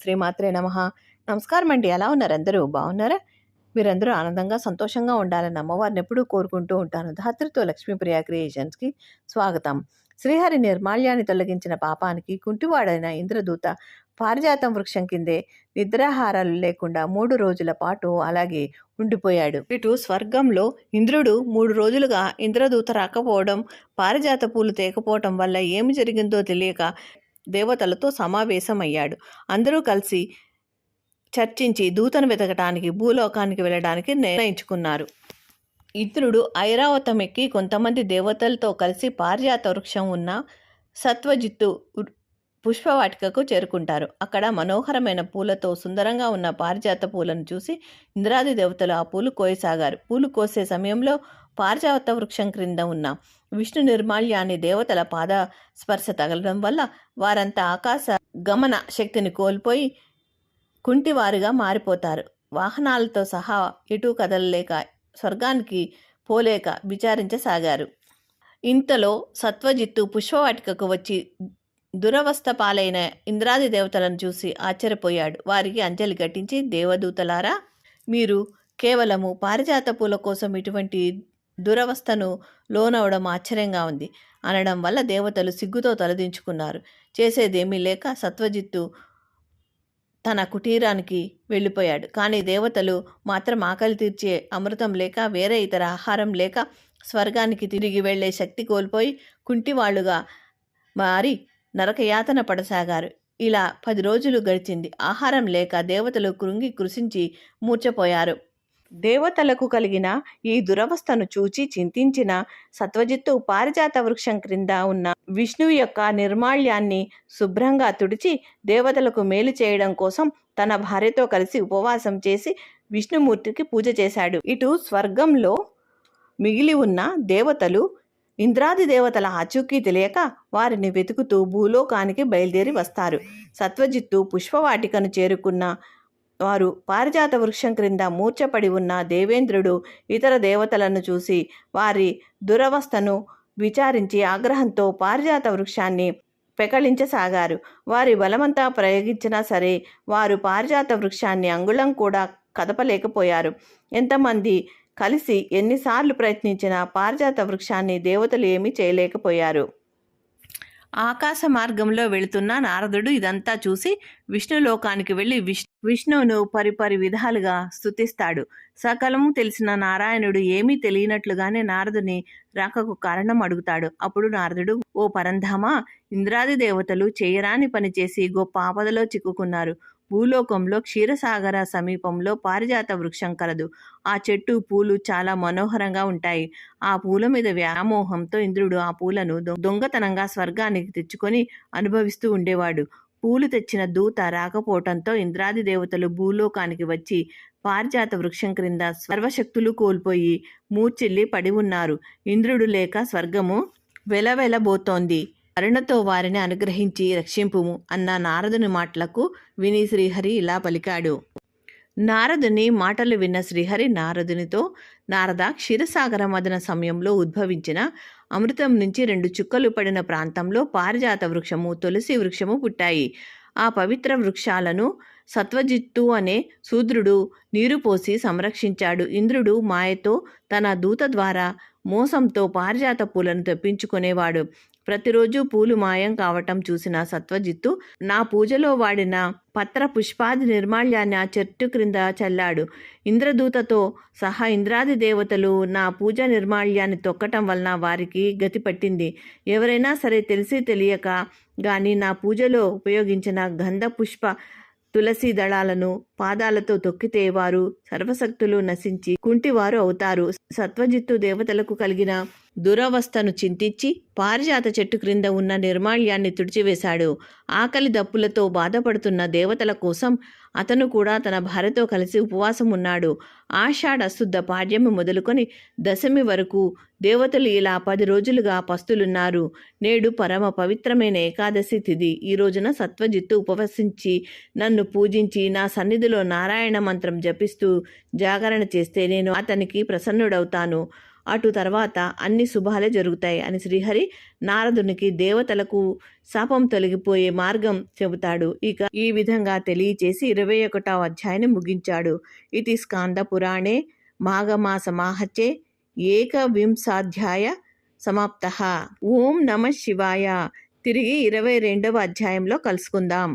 శ్రీమాత్రే నమ. నమస్కారం అండి. ఎలా ఉన్నారు అందరూ? బాగున్నారా? మీరందరూ ఆనందంగా సంతోషంగా ఉండాలని అమ్మవారిని ఎప్పుడూ కోరుకుంటూ ఉంటాను. ధాత్రితో లక్ష్మీప్రియ క్రియేషన్స్కి స్వాగతం. శ్రీహరి నిర్మాల్యాన్ని తొలగించిన పాపానికి కుంటివాడైన ఇంద్రదూత పారిజాతం వృక్షం కిందే నిద్రాహారాలు లేకుండా మూడు రోజుల పాటు అలాగే ఉండిపోయాడు. ఇటు స్వర్గంలో ఇంద్రుడు మూడు రోజులుగా ఇంద్రదూత రాకపోవడం పారిజాత పూలు తేకపోవటం వల్ల ఏమి జరిగిందో తెలియక దేవతలతో సమావేశమయ్యాడు. అందరూ కలిసి చర్చించి దూతను వెతకటానికి భూలోకానికి వెళ్ళడానికి నిర్ణయించుకున్నారు. ఇంద్రుడు ఐరావతం ఎక్కి కొంతమంది దేవతలతో కలిసి పారిజాత వృక్షం ఉన్న సత్వజిత్తు పుష్పవాటికకు చేరుకుంటారు. అక్కడ మనోహరమైన పూలతో సుందరంగా ఉన్న పారిజాత పూలను చూసి ఇంద్రాది దేవతలు ఆ పూలు కోయసాగారు. పూలు కోసే సమయంలో పారిజాత వృక్షం క్రింద ఉన్న విష్ణు నిర్మాల్యాన్ని దేవతల పాద స్పర్శ తగలడం వల్ల వారంతా ఆకాశ గమన శక్తిని కోల్పోయి కుంటివారుగా మారిపోతారు. వాహనాలతో సహా ఎటు కదలలేక స్వర్గానికి పోలేక విచారించసాగారు. ఇంతలో సత్వజిత్తు పుష్పవాటికకు వచ్చి దురవస్థ పాలైన ఇంద్రాది దేవతలను చూసి ఆశ్చర్యపోయాడు. వారికి అంజలి ఘటించి దేవదూతలారా మీరు కేవలము పారిజాత పూల కోసం ఇటువంటి దురవస్థను లోనవడం ఆశ్చర్యంగా ఉంది. అనడం వల్ల దేవతలు సిగ్గుతో తలదించుకున్నారు. చేసేదేమీ లేక సత్వజిత్తు తన కుటీరానికి వెళ్ళిపోయాడు. కానీ దేవతలు మాత్రం ఆకలి తీర్చే అమృతం లేక వేరే ఇతర ఆహారం లేక స్వర్గానికి తిరిగి వెళ్ళే శక్తి కోల్పోయి కుంటివాళ్ళుగా మారి నరకయాతన పడసాగారు. ఇలా పది రోజులు గడిచింది. ఆహారం లేక దేవతలు కృంగి కృషించి మూర్చపోయారు దేవతలకు కలిగిన ఈ దురవస్థను చూచి చింతించిన సత్వజిత్తు పారిజాత వృక్షం క్రింద ఉన్న విష్ణువు యొక్క నిర్మాళ్యాన్ని శుభ్రంగా తుడిచి దేవతలకు మేలు చేయడం కోసం తన భార్యతో కలిసి ఉపవాసం చేసి విష్ణుమూర్తికి పూజ చేశాడు. ఇటు స్వర్గంలో మిగిలి ఉన్న దేవతలు ఇంద్రాది దేవతల ఆచూకీ తెలియక వారిని వెతుకుతూ భూలోకానికి బయలుదేరి వస్తారు. సత్వజిత్తు పుష్పవాటికను చేరుకున్న వారు పారిజాత వృక్షం క్రింద మూర్ఛపడి ఉన్న దేవేంద్రుడు ఇతర దేవతలను చూసి వారి దురవస్థను విచారించి ఆగ్రహంతో పారిజాత వృక్షాన్ని పెకళించసాగారు. వారి బలమంతా ప్రయోగించినా సరే వారు పారిజాత వృక్షాన్ని అంగుళం కూడా కదపలేకపోయారు. ఎంతమంది కలిసి ఎన్నిసార్లు ప్రయత్నించినా పారిజాత వృక్షాన్ని దేవతలు ఏమీ చేయలేకపోయారు. ఆకాశ మార్గంలో వెళుతున్న నారదుడు ఇదంతా చూసి విష్ణులోకానికి వెళ్ళి విష్ విష్ణువును పరిపరి విధాలుగా స్థుతిస్తాడు సకలము తెలిసిన నారాయణుడు ఏమీ తెలియనట్లుగానే నారదుని రాకకు కారణం అడుగుతాడు. అప్పుడు నారదుడు ఓ పరంధామ ఇంద్రాది దేవతలు చేయరాని పని చేసి గొప్ప ఆపదలో చిక్కుకున్నారు. భూలోకంలో క్షీరసాగర సమీపంలో పారిజాత వృక్షం కలదు. ఆ చెట్టు పూలు చాలా మనోహరంగా ఉంటాయి. ఆ పూల మీద వ్యామోహంతో ఇంద్రుడు ఆ పూలను దొ- దొంగతనంగా స్వర్గానికి తెచ్చుకొని అనుభవిస్తూ ఉండేవాడు. పూలు తెచ్చిన దూత రాకపోవటంతో ఇంద్రాది దేవతలు భూలోకానికి వచ్చి పారిజాత వృక్షం క్రింద సర్వశక్తులు కోల్పోయి మూర్చిల్లి పడి ఉన్నారు. ఇంద్రుడు లేక స్వర్గము వెలవెలబోతోంది. కరుణతో వారిని అనుగ్రహించి రక్షింపుము అన్న నారదుని మాటలకు విని శ్రీహరి ఇలా పలికాడు. నారదుని మాటలు విన్న శ్రీహరి నారదునితో నారద క్షీరసాగర మదన సమయంలో ఉద్భవించిన అమృతం నుంచి రెండు చుక్కలు పడిన ప్రాంతంలో పారిజాత వృక్షము తులసి వృక్షము పుట్టాయి. ఆ పవిత్ర వృక్షాలను సత్వజిత్తు అనే శూద్రుడు నీరు పోసి సంరక్షించాడు. ఇంద్రుడు మాయతో తన దూత ద్వారా మోసంతో పారిజాత పూలను తెప్పించుకునేవాడు. ప్రతిరోజు పూలు మాయం కావటం చూసిన సత్వజిత్తు నా పూజలో వాడిన పత్ర పుష్పాది నిర్మాల్యాన్ని ఆ చెట్టు క్రింద చల్లాడు. ఇంద్రదూతతో సహా ఇంద్రాది దేవతలు నా పూజ నిర్మాల్యాన్ని తొక్కటం వలన వారికి గతి పట్టింది. ఎవరైనా సరే తెలిసి తెలియక గాని నా పూజలో ఉపయోగించిన గంధ పుష్ప తులసి దళాలను పాదాలతో తొక్కితే వారు సర్వశక్తులు నశించి కుంటివారు అవుతారు. సత్వజిత్తు దేవతలకు కలిగిన దురవస్థను చింతించి పారిజాత చెట్టు క్రింద ఉన్న నిర్మాళ్యాన్ని తుడిచివేశాడు. ఆకలి దప్పులతో బాధపడుతున్న దేవతల కోసం అతను కూడా తన భార్యతో కలిసి ఉపవాసం ఉన్నాడు ఆషాఢశుద్ధ పాడ్యము పాడ్యమి మొదలుకొని దశమి వరకు దేవతలు ఇలా పది రోజులుగా పస్తులున్నారు. నేడు పరమ పవిత్రమైన ఏకాదశి తిథి ఈ రోజున సత్వజిత్తు ఉపవసించి నన్ను పూజించి నా సన్నిధిలో నారాయణ మంత్రం జపిస్తూ జాగరణ చేస్తే నేను అతనికి ప్రసన్నుడవుతాను. అటు తర్వాత అన్ని శుభాలే జరుగుతాయి అని శ్రీహరి నారదునికి దేవతలకు శాపం తొలగిపోయే మార్గం చెబుతాడు. ఇక ఈ విధంగా తెలియచేసి ఇరవై ఒకటవ అధ్యాయాన్ని ముగించాడు. ఇది స్కాంద పురాణే మాఘమాస మాహచే ఏకవింశాధ్యాయ సమాప్త. ఓం నమ శివాయ. తిరిగి ఇరవై రెండవ అధ్యాయంలో కలుసుకుందాం.